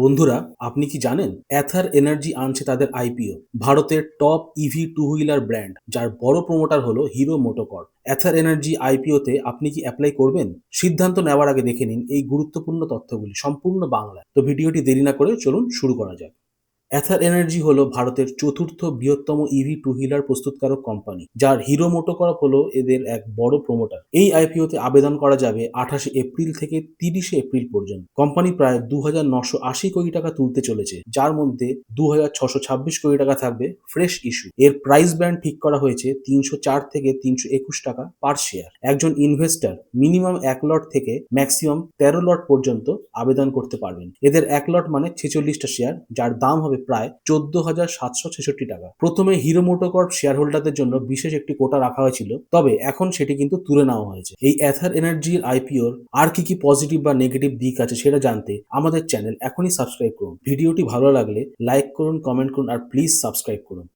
বন্ধুরা, আপনি কি জানেন অ্যাথার এনার্জি আনছে তাদের আইপিও ভারতের top EV two wheeler brand যার বড় প্রমোটার হলো হিরো মোটোকর অ্যাথার এনার্জি আইপিওতে আপনি কি অ্যাপ্লাই করবেন? সিদ্ধান্ত নেওয়ার আগে দেখে নিন এই গুরুত্বপূর্ণ তথ্যগুলি, সম্পূর্ণ বাংলায়। তো ভিডিওটি দেরি না করে চলুন শুরু করা যাক। অ্যাথার এনার্জি হল ভারতের চতুর্থ বৃহত্তম ইভি টু হুইলার প্রস্তুতকারক কোম্পানি যার হিরো মোটোকরপ হলো এদের এক বড় প্রমোটার এই আইপিওতে আবেদন করা যাবে আঠাশে এপ্রিল থেকে তিরিশে এপ্রিল পর্যন্ত। কোম্পানি প্রায় দু হাজার নশো আশি কোটি টাকা তুলতে চলেছে, যার মধ্যে দু হাজার ছশো ছাব্বিশ কোটি টাকা থাকবে ফ্রেশ ইস্যু এর প্রাইস ব্যান্ড ঠিক করা হয়েছে তিনশো চার থেকে তিনশো একুশ টাকা পার শেয়ার একজন ইনভেস্টর মিনিমাম এক লট থেকে ম্যাক্সিমাম তেরো লট পর্যন্ত আবেদন করতে পারবেন। এদের এক লট মানে ছেচল্লিশটা শেয়ার যার দাম হবে প্রায় চোদ্দ হাজার সাতশো ছেষট্টি টাকা। প্রথমে হিরো মোটোকর্প শেয়ার হোল্ডারদের জন্য বিশেষ একটি কোটা রাখা হয়েছিল, তবে এখন সেটি কিন্তু তুলে নেওয়া হয়েছে। এই অ্যাথার এনার্জির আইপিওর আর কি কি পজিটিভ বা নেগেটিভ দিক আছে সেটা জানতে আমাদের চ্যানেল এখনই সাবস্ক্রাইব করুন। ভিডিওটি ভালো লাগলে লাইক করুন কমেন্ট করুন, আর প্লিজ সাবস্ক্রাইব করুন।